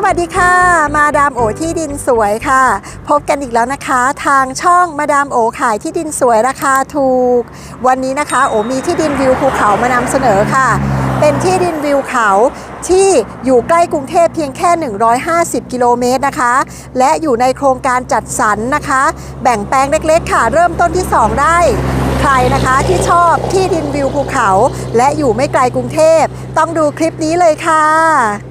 สวัสดีค่ะ มาดามโอที่ดินสวยค่ะ พบกันอีกแล้วนะคะ ทางช่องมาดามโอขายที่ดินสวยราคาถูก วันนี้นะคะโอมีที่ดินวิวภูเขามานำเสนอค่ะ เป็นที่ดินวิวเขาที่อยู่ใกล้กรุงเทพเพียงแค่ 150 กิโลเมตรนะคะ และอยู่ในโครงการจัดสรรนะคะ แบ่งแปลงเล็กๆค่ะ เริ่มต้นที่ 2 ได้ใครนะคะที่ชอบที่ดินวิวภูเขา และอยู่ไม่ไกลกรุงเทพ ต้องดูคลิปนี้เลยค่ะ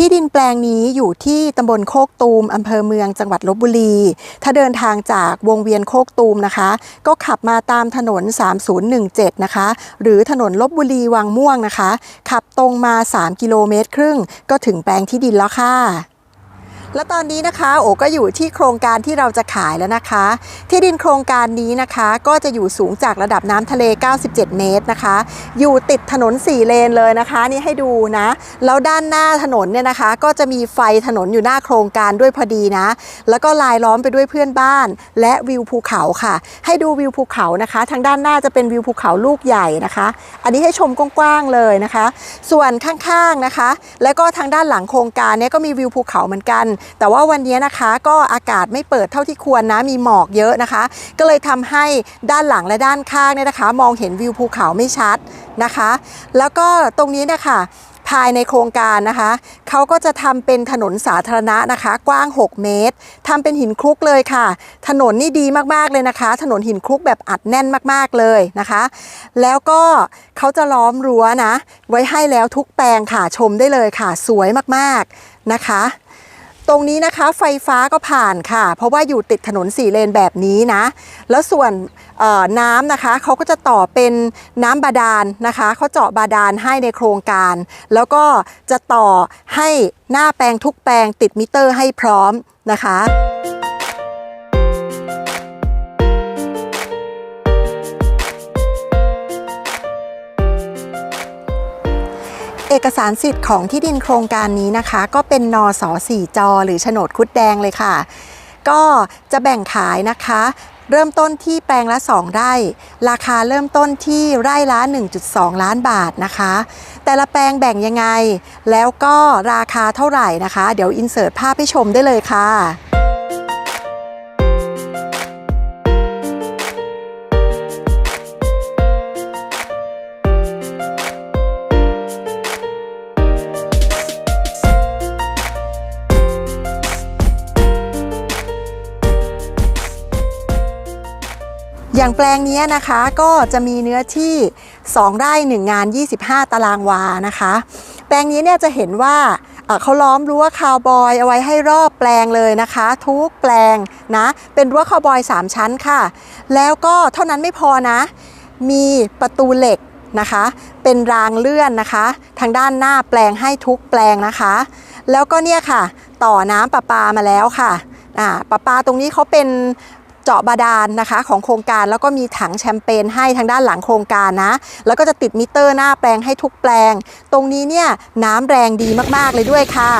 ที่ดินแปลงนี้อยู่ที่ตำบลโคกตูมอำเภอเมืองจังหวัดลบบุรี ถ้าเดินทางจากวงเวียนโคกตูมนะคะ ก็ขับมาตามถนน 3017 นะคะ หรือถนนลบบุรีวังม่วงนะคะ ขับตรงมา 3 กิโลเมตรครึ่ง ก็ถึงแปลงที่ดินแล้วค่ะ และตอนนี้นะคะโอก็อยู่ที่โครงการที่เราจะขายแล้วนะคะ ที่ดินโครงการนี้นะคะก็จะอยู่สูงจากระดับน้ำทะเล 97 เมตรนะคะ อยู่ติดถนน 4 เลนเลยนะคะนี่ให้ดูนะ แล้วด้านหน้าถนนเนี่ยนะคะ ก็จะมีไฟถนนอยู่หน้าโครงการด้วยพอดีนะ แล้วก็ลายล้อมไปด้วยเพื่อนบ้าน และวิวภูเขาค่ะ ให้ดูวิวภูเขานะคะ ทางด้านหน้าจะเป็นวิวภูเขาลูกใหญ่นะคะ อันนี้ให้ชมกว้างๆเลยนะคะ ส่วนข้างๆนะคะ แล้วก็ทางด้านหลังโครงการเนี้ก็มีวิวภูเขาเหมือนกันแต่ว่าวันนี้นะคะก็อากาศไม่เปิดเท่าที่ควรนะมีหมอกเยอะนะคะ ก็เลยทำให้ด้านหลังและด้านข้างเนี่ยนะคะ มองเห็นวิวภูเขาไม่ชัดนะคะ แล้วก็ตรงนี้นะคะภายในโครงการนะคะ เขาก็จะทำเป็นถนนสาธารณะนะคะ กว้าง 6 เมตรทำเป็นหินคลุกเลยค่ะ ถนนนี่ดีมากๆเลยนะคะ ถนนหินคลุกแบบอัดแน่นมากๆเลยนะคะ แล้วก็เขาจะล้อมรั้วนะ ไว้ให้แล้วทุกแปลงค่ะชมได้เลยค่ะ สวยมากๆนะคะ ตรงนี้นะคะไฟฟ้าก็ผ่านค่ะ เพราะว่าอยู่ติดถนนสี่เลนแบบนี้นะ แล้วส่วนน้ำนะคะเขาก็จะต่อเป็นน้ำบาดาลนะคะเขาเจาะบาดาลให้ในโครงการ แล้วก็จะต่อให้หน้าแปลงทุกแปลงติดมิเตอร์ให้พร้อมนะคะ เอกสารสิทธิ์ของที่ดินโครงการนี้นะคะ ก็เป็นนส4จอ หรือโฉนดคุดแดงเลยค่ะ ก็จะแบ่งขายนะคะ เริ่มต้นที่แปลงละ 2 ไร่ ราคาเริ่มต้นที่ไร่ละ 1.2 ล้านบาทนะคะ แต่ละแปลงแบ่งยังไง แล้วก็ราคาเท่าไหร่นะคะ เดี๋ยวอินเสิร์ตภาพให้ชมได้เลยค่ะ อย่างแปลงนี้นะคะก็จะมีเนื้อที่ 2 ไร่ 1 งาน 25 ตารางวานะคะ แปลงนี้เนี่ยจะเห็นว่าเขาล้อมรั้วคาวบอยเอาไว้ให้รอบแปลงเลยนะคะ ทุกแปลงนะ เป็นรั้วคาวบอย 3 ชั้นค่ะ แล้วก็เท่านั้นไม่พอนะ มีประตูเหล็กนะคะ เป็นรางเลื่อนนะคะ ทางด้านหน้าแปลงให้ทุกแปลงนะคะ แล้วก็เนี่ยค่ะ ต่อน้ำประปามาแล้วค่ะอ่าประปาตรงนี้เขาเป็น เจาะบาดาลนะคะของโครงการแล้วก็มีถังแชมเปญให้ทางด้านหลังโครงการนะ แล้วก็จะติดมิเตอร์หน้าแปลงให้ทุกแปลง ตรงนี้เนี่ยน้ำแรงดีมากๆเลยด้วยค่ะ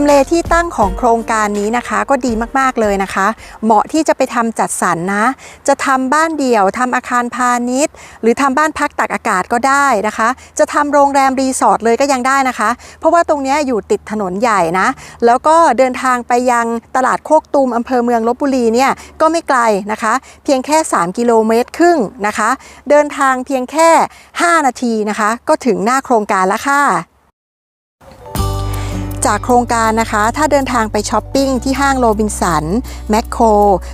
ำเลที่ตั้งของโครงการนี้นะคะก็ดีมากๆเลยนะคะ เหมาะที่จะไปทำจัดสรรนะ จะทำบ้านเดี่ยวทำอาคารพาณิชย์ หรือทำบ้านพักตักอากาศก็ได้นะคะ จะทำโรงแรมรีสอร์ทเลยก็ยังได้นะคะ เพราะว่าตรงนี้อยู่ติดถนนใหญ่นะ แล้วก็เดินทางไปยังตลาดโคกตูมอำเภอเมืองลบบุรีเนี่ยก็ไม่ไกลนะคะ เพียงแค่ 3 กิโลเมตรครึ่งนะคะ เดินทางเพียงแค่ 5 นาทีนะคะ ก็ถึงหน้าโครงการแล้วค่ะ จากโครงการนะคะ ถ้าเดินทางไปช้อปปิ้งที่ห้างโรบินสัน แมคโคร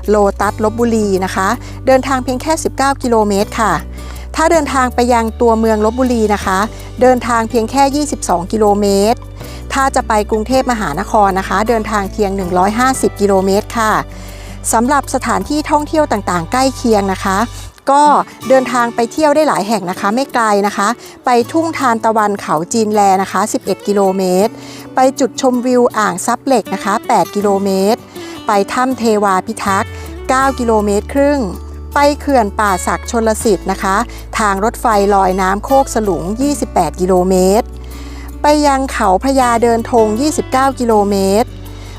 โลตัสลบบุรีนะคะ เดินทางเพียงแค่ 19 กิโลเมตรค่ะ ถ้าเดินทางไปยังตัวเมืองลบบุรีนะคะ เดินทางเพียงแค่ 22 กิโลเมตร ถ้าจะไปกรุงเทพมหานครนะคะ เดินทางเพียง 150 กิโลเมตรค่ะสำหรับสถานที่ท่องเที่ยวต่างๆ ใกล้เคียงนะคะ ก็เดินทางไปเที่ยวได้หลายแห่งนะคะ ไม่ไกลนะคะ ไปทุ่งทานตะวันเขาจีนแลนะคะ 11 กิโลเมตร ไปจุดชมวิวอ่างซับเหล็กนะคะ 8 กิโลเมตร ไปถ้ำเทวาพิทักษ์ 9 กิโลเมตรครึ่ง ไปเขื่อนป่าศักดิ์ชนลสิทธิ์นะคะ ทางรถไฟลอยน้ำโคกสลุง 28 กิโลเมตร ไปยังเขาพระยาเดินธง 29 กิโลเมตร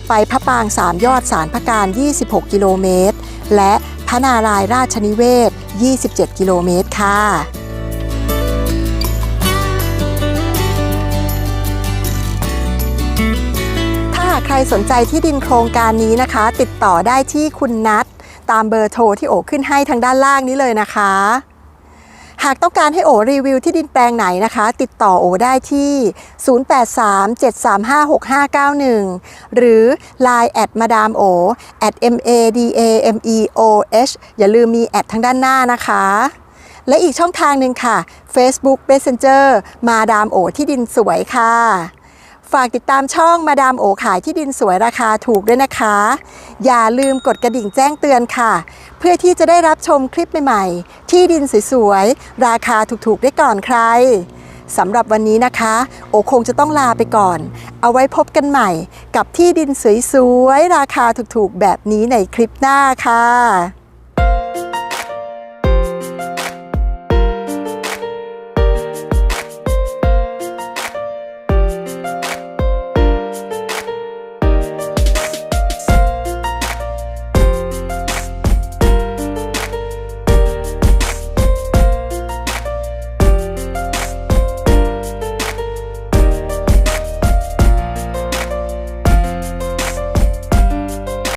ไปพระปางสามยอดสารพระการ 26 กิโลเมตร และพระนารายณ์ราชนิเวศ 27 กิโลเมตรค่ะ ใครสนใจที่ดินโครงการนี้นะคะ ติดต่อได้ที่คุณนัทตามเบอร์โทรที่โอขึ้นให้ทางด้านล่างนี้เลยนะคะ หากต้องการให้โอรีวิวที่ดินแปลงไหนนะคะ ติดต่อโอได้ที่ 0837356591 หรือ Line แอดมาดามโอ at m a d a m e o h อย่าลืมมีแอดทางด้านหน้านะคะและอีกช่องทางหนึ่งค่ะ Facebook Messenger มาดามโอที่ดินสวยค่ะ ฝากติดตามช่องมาดามโอขายที่ดินสวยราคาถูกด้วยนะคะ อย่าลืมกดกระดิ่งแจ้งเตือนค่ะ เพื่อที่จะได้รับชมคลิปใหม่ ๆ ที่ดินสวยๆ ราคาถูกๆ ได้ก่อนใครสำหรับวันนี้นะคะ โอคงจะต้องลาไปก่อน เอาไว้พบกันใหม่กับที่ดินสวยๆ ราคาถูกๆ แบบนี้ในคลิปหน้าค่ะ